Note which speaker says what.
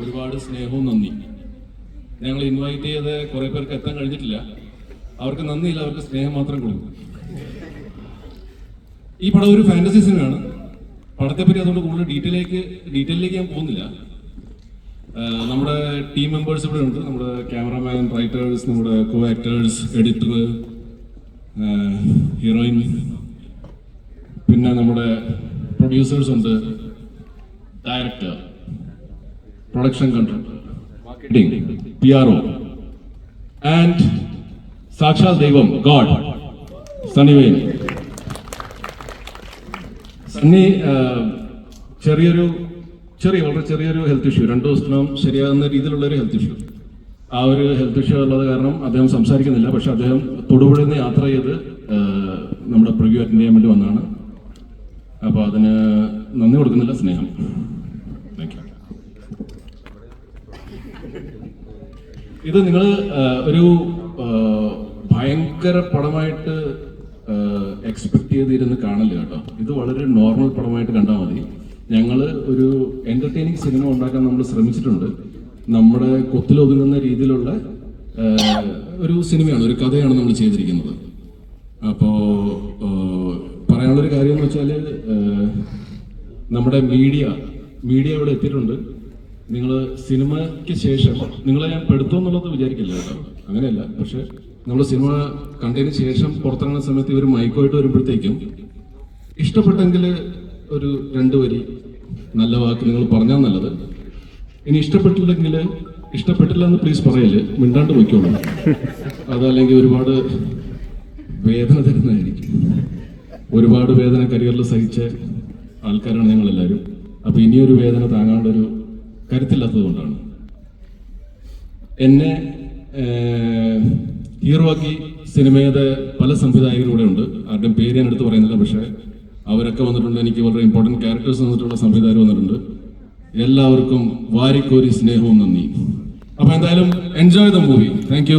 Speaker 1: ഒരുപാട് സ്നേഹവും നന്ദി. ഞങ്ങൾ ഇൻവൈറ്റ് ചെയ്ത് കുറെ പേർക്ക് എത്താൻ കഴിഞ്ഞിട്ടില്ല. അവർക്ക് നന്ദിയില്ല അവർക്ക് സ്നേഹം മാത്രം കൊടുക്കും. ഈ പടം ഒരു ഫാന്റസി സിനിമയാണ് പടത്തെപ്പറ്റി അതുകൊണ്ട് കൂടുതൽ ഡീറ്റെയിലേക്ക് ഡീറ്റെയിലേക്ക് ഞാൻ പോകുന്നില്ല. നമ്മുടെ ടീം മെമ്പേഴ്സ് ഇവിടെ ഉണ്ട്. നമ്മുടെ ക്യാമറാമാൻ റൈറ്റേഴ്സ് നമ്മുടെ കോ ആക്ടേഴ്സ് എഡിറ്റർ ഹീറോയിൻ പിന്നെ നമ്മുടെ പ്രൊഡ്യൂസേഴ്സ് ഉണ്ട്. Director production control marketing P R O and സാക്ഷാൽ ദൈവം ഗോഡ് സണ്ണിവേൻ സണ്ണി ചെറിയൊരു ചെറിയ വളരെ ചെറിയൊരു ഹെൽത്ത് ഇഷ്യൂ രണ്ടു ദിവസത്തിനും ശരിയാകുന്ന രീതിയിലുള്ള ഒരു ഹെൽത്ത് ഇഷ്യൂ ആ ഒരു ഹെൽത്ത് ഇഷ്യൂ ഉള്ളത് കാരണം അദ്ദേഹം സംസാരിക്കുന്നില്ല. പക്ഷെ അദ്ദേഹം തൊടുപുഴയിൽ നിന്ന് യാത്ര ചെയ്ത് നമ്മുടെ പ്രിവ്യൂ അറ്റൻഡ് ചെയ്യാൻ വേണ്ടി വന്നതാണ് അപ്പോൾ അതിന് നന്ദി കൊടുക്കുന്നില്ല സ്നേഹം താങ്ക് യു ഇത് നിങ്ങൾ ഒരു ഭയങ്കര പടമായിട്ട് എക്സ്പെക്ട് ചെയ്തിരുന്ന് കാണില്ല കേട്ടോ. ഇത് വളരെ നോർമൽ പടമായിട്ട് കണ്ടാൽ മതി. ഞങ്ങൾ ഒരു എന്റർടൈനിങ് സിനിമ ഉണ്ടാക്കാൻ നമ്മൾ ശ്രമിച്ചിട്ടുണ്ട്. നമ്മുടെ കൊത്തിലൊതുങ്ങുന്ന രീതിയിലുള്ള ഒരു സിനിമയാണ് ഒരു കഥയാണ് നമ്മൾ ചെയ്തിരിക്കുന്നത്. അപ്പോൾ പറയാനുള്ളൊരു കാര്യം എന്ന് വെച്ചാൽ നമ്മുടെ മീഡിയ മീഡിയ ഇവിടെ എത്തിയിട്ടുണ്ട്. നിങ്ങൾ സിനിമയ്ക്ക് ശേഷം നിങ്ങളെ ഞാൻ പെടുത്തു എന്നുള്ളത് വിചാരിക്കില്ല കേട്ടോ. അങ്ങനെയല്ല. പക്ഷെ നമ്മൾ സിനിമ കണ്ടതിന് ശേഷം പുറത്തിറങ്ങുന്ന സമയത്ത് ഇവർ മൈക്കുമായിട്ട് വരുമ്പോഴത്തേക്കും ഇഷ്ടപ്പെട്ടെങ്കിൽ ഒരു രണ്ട് വരി നല്ല വാക്ക് നിങ്ങൾ പറഞ്ഞാൽ നല്ലത്. ഇനി ഇഷ്ടപ്പെട്ടില്ലെങ്കിൽ ഇഷ്ടപ്പെട്ടില്ല എന്ന് പ്ലീസ് പറയൽ മിണ്ടാണ്ട് പോയിക്കോളൂ. അതല്ലെങ്കിൽ ഒരുപാട് വേദന തരുന്നതായിരിക്കും. ഒരുപാട് വേദന കരിയറിൽ സഹിച്ച ആൾക്കാരാണ് ഞങ്ങളെല്ലാവരും. അപ്പൊ ഇനിയൊരു വേദന താങ്ങാണ്ടൊരു കരുത്തില്ലാത്തത് കൊണ്ടാണ് എന്നെ ഹീറോക്കി സിനിമയുടെ പല സംവിധായകരൂടെ ഉണ്ട് ആരുടെയും പേര് ഞാൻ എടുത്ത് പറയുന്നില്ല പക്ഷേ അവരൊക്കെ വന്നിട്ടുണ്ട്. എനിക്ക് വളരെ ഇമ്പോർട്ടന്റ് ക്യാരക്ടേഴ്സ് വന്നിട്ടുള്ള സംവിധായകർ വന്നിട്ടുണ്ട്. എല്ലാവർക്കും വാരിക്കോരി സ്നേഹവും നന്ദി. അപ്പോൾ എന്തായാലും എൻജോയ് ദ മൂവി താങ്ക്